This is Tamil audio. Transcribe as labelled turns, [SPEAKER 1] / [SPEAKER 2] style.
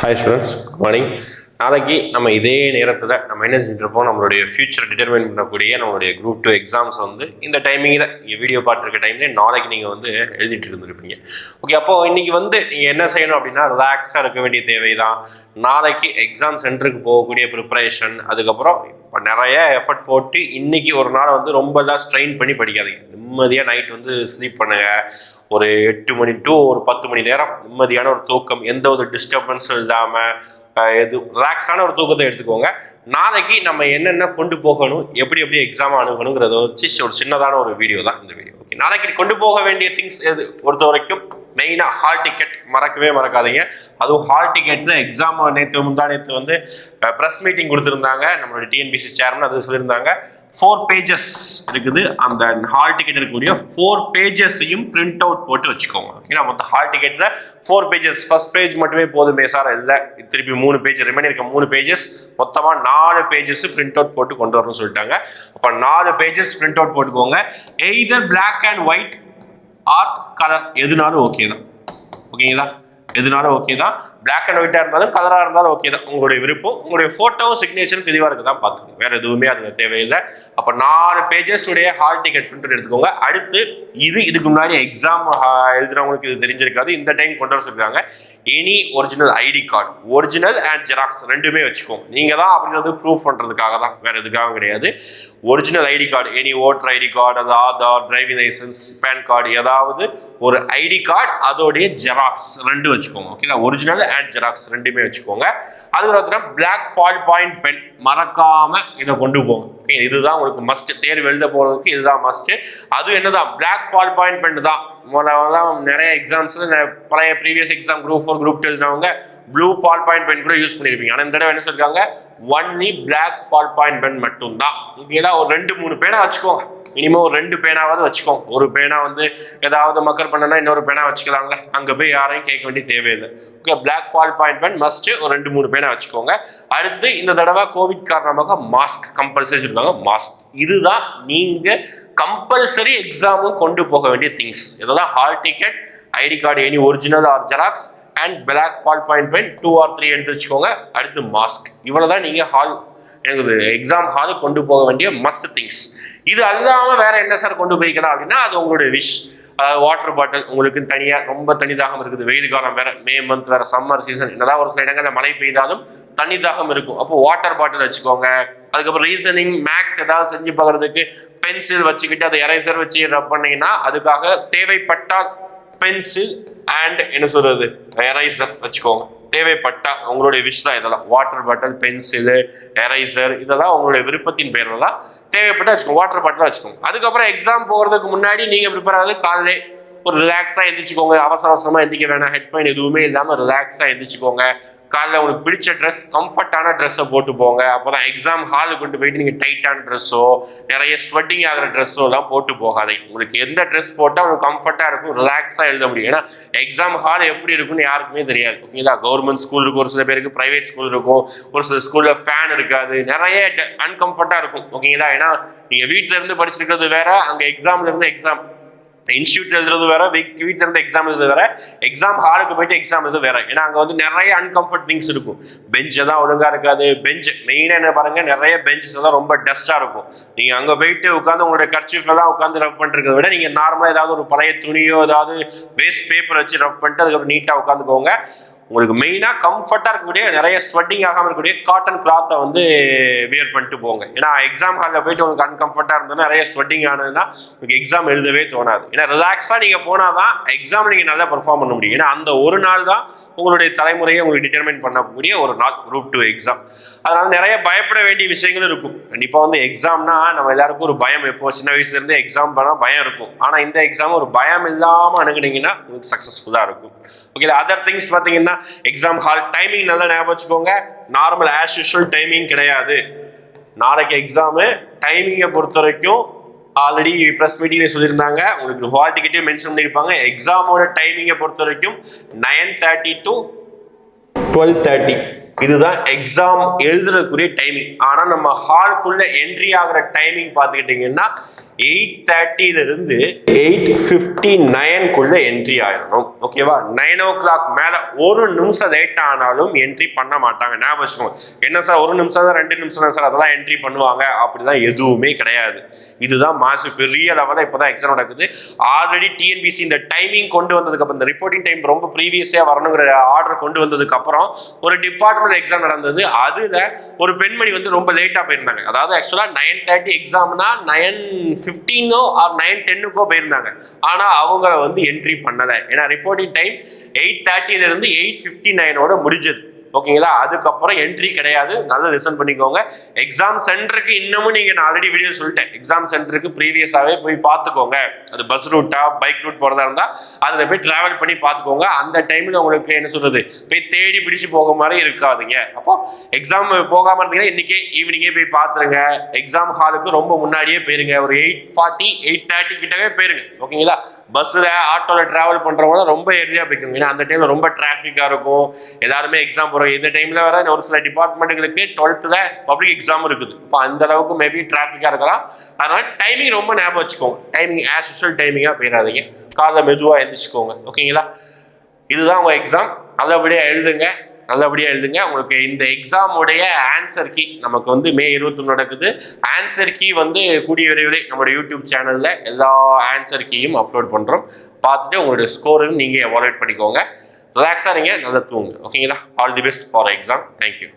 [SPEAKER 1] ஹாய் ஸ்டூடெண்ட்ஸ் குட் மார்னிங் நாளைக்கு நம்ம இதே நேரத்தில் நம்ம என்ன செஞ்சுட்டு இருப்போம் நம்மளுடைய ஃபியூச்சர் டிட்டர்மைன் பண்ணக்கூடிய நம்மளுடைய குரூப் டூ எக்ஸாம்ஸ் வந்து இந்த டைமிங்கில் நீங்கள் வீடியோ பார்த்துருக்க டைம்லேயே நாளைக்கு நீங்கள் வந்து எழுதிட்டு இருந்திருப்பீங்க. ஓகே அப்போது இன்றைக்கி வந்து நீங்கள் என்ன செய்யணும் அப்படின்னா ரிலாக்ஸாக இருக்க வேண்டிய தேவை தான் நாளைக்கு எக்ஸாம் சென்டருக்கு போகக்கூடிய ப்ரிப்பரேஷன் அதுக்கப்புறம் இப்போ நிறைய எஃபர்ட் போட்டு இன்றைக்கி ஒரு நாள் வந்து ரொம்பலாம் ஸ்ட்ரெயின் பண்ணி படிக்காதீங்க. நிம்மதியாக நைட் வந்து ஸ்லீப் பண்ணுங்கள் ஒரு எட்டு மணி டு ஒரு பத்து மணி நேரம் நிம்மதியான ஒரு தூக்கம் எந்த ஒரு டிஸ்டர்பன்ஸும் இல்லாமல் எது ரிலாக்ஸான ஒரு தூக்கத்தை எடுத்துக்கோங்க. நாளைக்கு நம்ம என்னென்ன கொண்டு போகணும் எப்படி எப்படி எக்ஸாம் அணுகணுங்கிறத வச்சு ஒரு சின்னதான ஒரு வீடியோ தான் இந்த வீடியோ ஓகே நாளைக்கு கொண்டு போக வேண்டிய திங்ஸ் எது? பொறுத்த வரைக்கும் மெயினாக ஹால் டிக்கெட் மறக்கவே மறக்காதீங்க. அதுவும் ஹால் டிக்கெட்டில் எக்ஸாம் நேற்று முந்தா நேற்று வந்து ப்ரெஸ் மீட்டிங் கொடுத்துருந்தாங்க. நம்மளோட டிஎன்பிசி சேர்மன் அது சொல்லியிருந்தாங்க. ஃபோர் பேஜஸ் இருக்குது. அந்த ஹால் டிக்கெட் இருக்கக்கூடிய ஃபோர் பேஜஸையும் பிரிண்ட் அவுட் போட்டு வச்சுக்கோங்க. ஓகேங்களா மொத்தம் ஹால் டிக்கெட்டில் ஃபோர் பேஜஸ் ஃபர்ஸ்ட் பேஜ் மட்டுமே போதுமே சார். இல்லை திருப்பி மூணு பேஜ் ரிமைன் இருக்க மூணு பேஜஸ் மொத்தமாக நாலு பேஜஸ் பிரிண்ட் அவுட் போட்டு கொண்டு வரணும்னு சொல்லிட்டாங்க. அப்போ நாலு பேஜஸ் பிரிண்ட் அவுட் போட்டுக்கோங்க. Either black and white or colour எதுனாலும் ஓகே தான். ஓகேங்களா எதுனாலும் ஓகே தான். பிளாக் அண்ட் ஒயிட்டாக இருந்தாலும் கலராக இருந்தாலும் ஓகே தான். உங்களுடைய விருப்பம் உங்களுடைய ஃபோட்டோவும் சிக்னேச்சரும் தெளிவாக இருக்கு தான் பார்த்துக்கோங்க. வேற எதுவுமே அது தேவையில்லை. அப்போ நாலு பேஜஸ் உடைய ஹால் டிக்கெட் பிரிண்ட் எடுத்துக்கோங்க. அடுத்து இது இதுக்கு முன்னாடி எக்ஸாம் எழுதுறவங்களுக்கு இது தெரிஞ்சிருக்காது. இந்த டைம் கொண்டு வர சொல்லிருக்காங்க. Any original ID card original and xerox ரெண்டுமே வச்சுக்கோங்க. நீங்கள் தான் அப்படின்றது ப்ரூஃப் பண்ணுறதுக்காக தான். வேற எதுக்காக கிடையாது. Original ID card any voter ID card அது Aadhaar driving licence PAN card ஏதாவது ஒரு ஐடி கார்டு அதோடைய ஜெராக்ஸ் ரெண்டு வச்சுக்கோங்க ஓகேங்களா ஒரிஜினல் அண்ட் ஜெராக்ஸ் ரெண்டுமே வச்சுக்கோங்க. அதுக்கப்புறம் பிளாக் பால் பாயிண்ட் பென் மறக்காம இதை கொண்டு போங்க. ஓகே இதுதான் உங்களுக்கு மஸ்ட் தேர்வு எழுத போகிறதுக்கு இதுதான் மஸ்ட் அதுவும் என்னதான்? பிளாக் பால் பாயிண்ட் பென் தான். முதல்லாம் நிறைய எக்ஸாம்ஸ்ல பழைய previous exam group four group two எழுதினவங்க blue ball point pen கூட யூஸ் பண்ணியிருப்பீங்க ஆனால் இந்த தடவை என்ன சொல்லியிருக்காங்க only black ball point pen மட்டும்தான். ஓகேங்களா ஒரு ரெண்டு மூணு பேனா வச்சுக்கோங்க. மினிமம் ஒரு ரெண்டு பேனாவது வச்சுக்கோங்க. ஒரு பேனா வந்து ஏதாவது மக்கள் பண்ணனா இன்னொரு பேனா வச்சுக்கலாம்ல. அங்கே போய் யாரையும் கேட்க வேண்டிய தேவையில்லை. Okay black ballpoint pen must ஒரு ரெண்டு மூணு பேனா வச்சுக்கோங்க. அடுத்து இந்த தடவை கோவிட் காரணமாக மாஸ்க் கம்பல்சரி வச்சுருந்தாங்க மாஸ்க் இதுதான் நீங்கள் கம்பல்சரி எக்ஸாமும் கொண்டு போக வேண்டிய திங்ஸ் இதெல்லாம் hall ticket ID card any original or xerox and black ballpoint pen two or three எடுத்து வச்சுக்கோங்க. அடுத்து மாஸ்க் இவ்வளோ தான் நீங்கள் ஹால் எனக்கு எக்ஸாம் ஹால் கொண்டு போக வேண்டிய மஸ்ட் திங்ஸ் இது அல்லாமல் வேறு என்ன சார் கொண்டு போய்க்கலாம் அப்படின்னா அது உங்களுடைய விஷ் வாட்டர் பாட்டில் உங்களுக்கு தனியாக ரொம்ப தனி தாகம் இருக்குது. வெயில் காலம் வேற மே மந்த் வேற சம்மர் சீசன் என்னதான் ஒரு சில இடங்களில் மழை பெய்தாலும் தண்ணி தாகம் இருக்கும். அப்போ வாட்டர் பாட்டில் வச்சுக்கோங்க. அதுக்கப்புறம் ரீசனிங் மேக்ஸ் ஏதாவது செஞ்சு பார்க்கறதுக்கு பென்சில் வச்சுக்கிட்டு அதை எரேசர் வச்சு ரப் பண்ணீங்கன்னா அதுக்காக தேவைப்பட்டால் பென்சில் அண்ட் என்ன சொல்றது? எரைசர் வச்சுக்கோங்க. தேவைப்பட்டா உங்களுடைய விஷ் தான் இதெல்லாம். வாட்டர் பாட்டில் பென்சிலு எரைசர் இதெல்லாம் உங்களுடைய விருப்பத்தின் பேரில் தான் தேவைப்பட்டா வச்சுக்கோங்க. வாட்டர் பாட்டிலாக வச்சுக்கோங்க. அதுக்கப்புறம் எக்ஸாம் போகிறதுக்கு முன்னாடி நீங்கள் ப்ரிப்பேர் ஆகுது. காலையிலே ஒரு ரிலாக்ஸாக எழுந்திரிச்சிக்கோங்க அவசர அவசரமாக எந்திரிக்க வேணாம். ஹெட் பெயின் எதுவுமே இல்லாமல் ரிலாக்ஸாக எழுந்திரிச்சிக்கோங்க காலைல உங்களுக்கு பிடிச்ச ட்ரெஸ் கம்ஃபர்டான ட்ரெஸ்ஸை போட்டு போங்க. அப்போ தான் எக்ஸாம் ஹாலுக்கு கொண்டு போயிட்டு நீங்கள் டைட்டான ட்ரெஸ்ஸோ நிறைய ஸ்வெட்டிங் ஆகிற ட்ரெஸ்ஸோ எல்லாம் போட்டு போகாதீங்க. உங்களுக்கு எந்த ட்ரெஸ் போட்டால் உங்களுக்கு கம்ஃபர்ட்டாக இருக்கும் ரிலாக்ஸாக எழுத முடியும். ஏன்னா எக்ஸாம் ஹால் எப்படி இருக்கும்னு யாருக்குமே தெரியாது. ஓகேங்களா கவர்மெண்ட் ஸ்கூல் இருக்கும் ஒரு சில பேருக்கு ப்ரைவேட் ஸ்கூல் இருக்கும். ஒரு சில ஸ்கூலில் ஃபேன் இருக்காது. நிறைய அன்கம்ஃபர்ட்டாக இருக்கும். ஓகேங்களா ஏன்னா நீங்கள் வீட்டில் இருந்து படிச்சிருக்கிறது வேற அங்கே எக்ஸாம்ல இருந்து எக்ஸாம் இன்ஸ்டியூட் எழுதுறது வேற வீட்டில் இருந்து எக்ஸாம் எழுதுறது வேற எக்ஸாம் ஹாலுக்கு போயிட்டு எக்ஸாம் எழுதுறது வேற. ஏன்னா அங்கே வந்து நிறைய அன்கம்ஃபர்ட் திங்ஸ் இருக்கும். பெஞ்சு தான் ஒழுங்கா இருக்காது. பெஞ்ச் மெயினாக என்ன பாருங்க நிறைய பெஞ்சஸ் எல்லாம் ரொம்ப டஸ்டா இருக்கும். நீங்கள் அங்கே போயிட்டு உட்காந்து உங்களுடைய கர்ச்சிஃபில் தான் உட்காந்து ரப் பண்ணுறத விட நீங்கள் நார்மலாக ஏதாவது ஒரு பழைய துணியோ ஏதாவது வேஸ்ட் பேப்பர் வச்சு ரப் பண்ணிட்டு அதுக்கப்புறம் நீட்டாக உட்காந்துக்கோங்க உங்களுக்கு மெயினாக கம்ஃபர்ட்டாக இருக்கக்கூடிய நிறைய ஸ்வெட்டிங் ஆகாமல் இருக்கக்கூடிய காட்டன் கிளாத்தை வந்து வியர் பண்ணிட்டு போங்க. ஏன்னா எக்ஸாம் ஹாலில் போயிட்டு உங்களுக்கு அன்கம்ஃபர்ட்டாக இருந்ததுன்னா நிறைய ஸ்வெட்டிங் ஆனதுன்னா உங்களுக்கு எக்ஸாம் எழுதவே தோணாது. ஏன்னா ரிலாக்ஸாக நீங்கள் போனால் தான் எக்ஸாம் நீங்கள் நல்லா பெர்ஃபார்ம் பண்ண முடியும். ஏன்னா அந்த ஒரு நாள் தான் உங்களுடைய தலைமுறையை உங்களுக்கு டிட்டர்மைன் பண்ணக்கூடிய ஒரு நாள் குரூப் டூ எக்ஸாம் அதனால நிறைய பயப்பட வேண்டிய விஷயங்கள் இருக்கும். கண்டிப்பாக வந்து எக்ஸாம்னா நம்ம எல்லாருக்கும் ஒரு பயம் எப்போ சின்ன வயசுலேருந்து எக்ஸாம் பண்ணால் பயம் இருக்கும். ஆனால் இந்த எக்ஸாம் ஒரு பயம் இல்லாமல் அணுகுனீங்கன்னா உங்களுக்கு சக்ஸஸ்ஃபுல்லாக இருக்கும். ஓகே அதர் திங்ஸ் பார்த்தீங்கன்னா எக்ஸாம் ஹால் டைமிங் நல்லா ஞாபகம் வச்சுக்கோங்க. நார்மல் ஆஸ் யூஷுவல் டைமிங் கிடையாது. நாளைக்கு எக்ஸாமு டைமிங்கை பொறுத்த வரைக்கும் ஆல்ரெடி ப்ரெஸ் மீட்டிங்ல சொல்லியிருந்தாங்க. உங்களுக்கு ஹால் டிக்கெட்டையும் மென்ஷன் பண்ணியிருப்பாங்க. எக்ஸாமோட டைமிங்கை பொறுத்த வரைக்கும் nine thirty to twelve thirty இதுதான் எக்ஸாம் எழுதுறதுக்குரிய டைமிங் ஆனால் நம்ம ஹாலுக்குள்ள என்ட்ரி ஆகிற டைமிங் பார்த்துக்கிட்டிங்கன்னா எயிட் தேர்ட்டிலிருந்து எயிட் ஃபிஃப்டி நைன்குள்ளே என்ட்ரி ஆயிடணும் ஓகேவா நைன் ஓ கிளாக் மேலே ஒரு நிமிஷம் லேட் ஆனாலும் என்ட்ரி பண்ண மாட்டாங்க. ஞாபகம் வச்சுக்கோங்க. என்ன சார் ஒரு நிமிஷம் தான் ரெண்டு நிமிஷம் தான் சார் அதெல்லாம் என்ட்ரி பண்ணுவாங்க. அப்படிதான் எதுவுமே கிடையாது. இதுதான் மாசு பெரிய லெவலில் இப்போ தான் எக்ஸாம் நடக்குது. ஆல்ரெடி டிஎன்பிசி இந்த டைமிங் கொண்டு வந்ததுக்கு அப்புறம் இந்த ரிப்போர்ட்டிங் டைம் ரொம்ப ப்ரீவியஸாக வரணுங்கிற ஆர்டர் கொண்டு வந்ததுக்கு அப்புறம் ஒரு டிபார்ட்மெண்ட் எக்ஸாம் நடந்தது. அதுல ஒரு பெண்மணி வந்து ரொம்ப லேட்டாக போயிருந்தாங்க. அதாவது ஆக்சுவலாக நைன் தேர்ட்டி எக்ஸாம்னா நைன் ஃபிஃப்டீனோ ஆர் நைன் டென்னுக்கோ போயிருந்தாங்க. ஆனால் அவங்கள வந்து என்ட்ரி பண்ணலை. ஏன்னா ரிப்போர்ட்டிங் டைம் எயிட் தேர்ட்டிலேருந்து எயிட் ஃபிஃப்டி நைனோட முடிஞ்சது. ஓகேங்களா? அதுக்கப்புறம் என்ட்ரி கிடையாது. நல்லா லிசன் பண்ணிக்கோங்க. எக்ஸாம் சென்டருக்கு இன்னமும் நீங்க நான் ஆல்ரெடி வீடியோ சொல்லிட்டேன். எக்ஸாம் சென்டருக்கு ப்ரீவியஸாவே போய் பார்த்துக்கோங்க. அது பஸ் ரூட்டா பைக் ரூட் போறதா இருந்தா அதில் போய் டிராவல் பண்ணி பார்த்துக்கோங்க. அந்த டைம்ல உங்களுக்கு என்ன சொல்றது? போய் தேடி பிடிச்சு போக மாதிரி இருக்காதுங்க. அப்போ எக்ஸாம் போகாம இருந்தீங்கன்னா இன்னைக்கே ஈவினிங்கே போய் பார்த்துருங்க. எக்ஸாம் ஹாலுக்கு ரொம்ப முன்னாடியே போயிருங்க. ஒரு எயிட் ஃபார்ட்டி எயிட் தேர்ட்டி கிட்டவே போயிருங்க. ஓகேங்களா? பஸ்ஸில் ஆட்டோவில் ட்ராவல் பண்ணுறவங்க ரொம்ப ஏர்லியாக போய்க்கணும் ஏன்னா அந்த டைமில் ரொம்ப டிராஃபிக்காக இருக்கும். எல்லாருமே எக்ஸாம் போகிறோம் இந்த டைமில் வர ஒரு சில டிபார்ட்மெண்ட்டுகளுக்கு டுவெல்த்தில் பப்ளிக் எக்ஸாம் இருக்குது. இப்போ அந்த அளவுக்கு மேபி டிராஃபிக்காக இருக்கலாம். அதனால் டைமிங் ரொம்ப ஞாபகம் வச்சுக்கோங்க. டைமிங் ஆஸ் யூஸ்வல் டைமிங்காக போயிடாதீங்க. காலைல மெதுவாக எழுந்திரிச்சுக்கோங்க. ஓகேங்களா இதுதான் உங்கள் எக்ஸாம் நல்லபடியாக எழுதுங்க. நல்லபடியாக எழுதுங்க. உங்களுக்கு இந்த எக்ஸாமுடைய ஆன்சர் கீ நமக்கு வந்து மே இருபத்தொன்று நடக்குது. ஆன்சர் கீ வந்து கூடிய விரைவில் நம்மளோட யூடியூப் சேனலில் எல்லா ஆன்சர் கீயும் அப்லோட் பண்ணுறோம் பார்த்துட்டு உங்களுடைய ஸ்கோரும் நீங்கள் எவாலுவேட் பண்ணிக்கோங்க. ரிலாக்ஸாக இருங்க நல்லா தூங்குங்க. ஓகேங்களா all the best for exam thank you